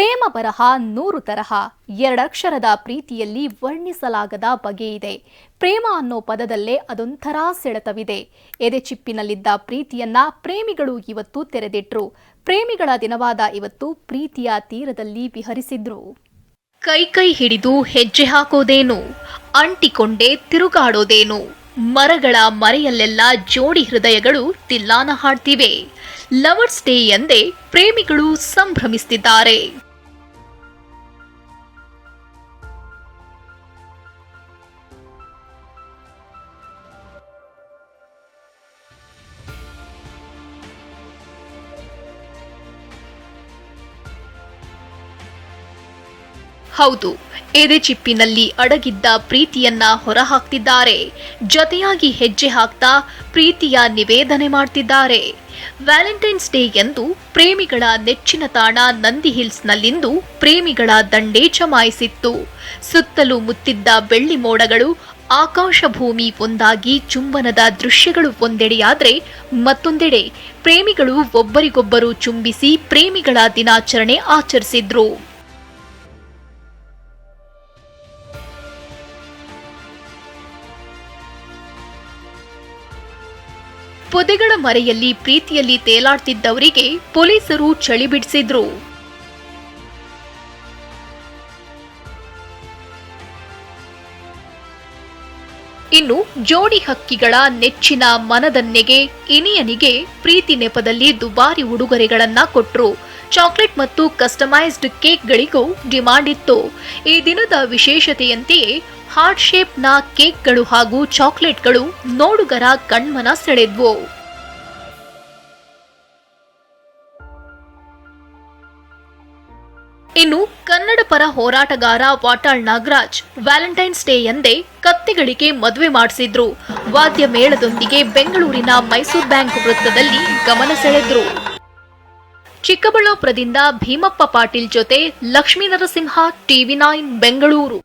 ಪ್ರೇಮ ಬರಹ ನೂರು ತರಹ. ಎರಡಕ್ಷರದ ಪ್ರೀತಿಯಲ್ಲಿ ವರ್ಣಿಸಲಾಗದ ಬಗೆಯಿದೆ ಪ್ರೇಮ ಅನ್ನೋ ಪದದಲ್ಲೇ ಅದೊಂಥರ ಸೆಳೆತವಿದೆ. ಎದೆಚಿಪ್ಪಿನಲ್ಲಿದ್ದ ಪ್ರೀತಿಯನ್ನ ಪ್ರೇಮಿಗಳು ಇವತ್ತು ತೆರೆದಿಟ್ರು. ಪ್ರೇಮಿಗಳ ದಿನವಾದ ಇವತ್ತು ಪ್ರೀತಿಯ ತೀರದಲ್ಲಿ ವಿಹರಿಸಿದ್ರು. ಕೈ ಕೈ ಹಿಡಿದು ಹೆಜ್ಜೆ ಹಾಕೋದೇನು? ಅಂಟಿಕೊಂಡೇ ತಿರುಗಾಡೋದೇನು? ಮರಗಳ ಮರೆಯಲ್ಲೆಲ್ಲ ಜೋಡಿ ಹೃದಯಗಳು ತಿಲ್ಲಾನ ಹಾಡ್ತಿವೆ. ಲವರ್ಸ್ ಡೇ ಎಂದೇ ಪ್ರೇಮಿಗಳು ಸಂಭ್ರಮಿಸುತ್ತಿದ್ದಾರೆ ಹೌದು, ಎದೆ ಚಿಪ್ಪಿನಲ್ಲಿ ಅಡಗಿದ್ದ ಪ್ರೀತಿಯನ್ನ ಹೊರಹಾಕ್ತಿದ್ದಾರೆ. ಜೊತೆಯಾಗಿ ಹೆಜ್ಜೆ ಹಾಕ್ತಾ ಪ್ರೀತಿಯ ನಿವೇದನೆ ಮಾಡ್ತಿದ್ದಾರೆ. ವ್ಯಾಲೆಂಟೈನ್ಸ್ ಡೇ ಎಂದು ಪ್ರೇಮಿಗಳ ನೆಚ್ಚಿನ ತಾಣ ನಂದಿ ಹಿಲ್ಸ್ನಲ್ಲಿಂದು ಪ್ರೇಮಿಗಳ ದಂಡೇ ಜಮಾಯಿಸಿತ್ತು. ಸುತ್ತಲೂ ಮುತ್ತಿದ್ದ ಬೆಳ್ಳಿ ಮೋಡಗಳು ಆಕಾಶ ಭೂಮಿ ಒಂದಾಗಿ ಚುಂಬನದ ದೃಶ್ಯಗಳು ಒಂದೆಡೆಯಾದರೆ ಮತ್ತೊಂದೆಡೆ ಪ್ರೇಮಿಗಳು ಒಬ್ಬರಿಗೊಬ್ಬರು ಚುಂಬಿಸಿ ಪ್ರೇಮಿಗಳ ದಿನಾಚರಣೆ ಆಚರಿಸಿದ್ರು. ಪೊದೆಗಳ ಮರೆಯಲ್ಲಿ ಪ್ರೀತಿಯಲ್ಲಿ ತೇಲಾಡ್ತಿದ್ದವರಿಗೆ ಪೊಲೀಸರು ಚಳಿ ಬಿಡಿಸಿದ್ರು. ಇನ್ನು ಜೋಡಿ ಹಕ್ಕಿಗಳ ನೆಚ್ಚಿನ ಮನದನ್ನೆಗೆ, ಇನಿಯನಿಗೆ ಪ್ರೀತಿ ನೆಪದಲ್ಲಿ ದುಬಾರಿ ಉಡುಗೊರೆಗಳನ್ನ ಕೊಟ್ರು. ಚಾಕ್ಲೇಟ್ ಮತ್ತು ಕಸ್ಟಮೈಸ್ಡ್ ಕೇಕ್ಗಳಿಗೂ ಡಿಮಾಂಡ್ ಇತ್ತು. ಈ ದಿನದ ವಿಶೇಷತೆಯಂತೆಯೇ, ಹಾರ್ಟ್ ಶೇಪ್ನ ಕೇಕ್ಗಳು ಹಾಗೂ ಚಾಕ್ಲೇಟ್ಗಳು ನೋಡುಗರ ಕಣ್ಮನ ಸೆಳೆದ್ವು. ಇನ್ನು ಕನ್ನಡ ಪರ ಹೋರಾಟಗಾರ ವಾಟಾಳ್ ನಾಗರಾಜ್ ವ್ಯಾಲೆಂಟೈನ್ಸ್ ಡೇ ಎಂದೇ ಕತ್ತೆಗಳಿಗೆ ಮದುವೆ ಮಾಡಿಸಿದ್ರು. ವಾದ್ಯ ಮೇಳದೊಂದಿಗೆ ಬೆಂಗಳೂರಿನ ಮೈಸೂರು ಬ್ಯಾಂಕ್ ವೃತ್ತದಲ್ಲಿ ಗಮನ ಸೆಳೆದ್ರು. ಚಿಕ್ಕಬಳ್ಳಾಪುರದಿಂದ ಭೀಮಪ್ಪ ಪಾಟೀಲ್ ಜೊತೆ ಲಕ್ಷ್ಮೀ ನರಸಿಂಹ ಟಿವಿ ನೈನ್ ಬೆಂಗಳೂರು.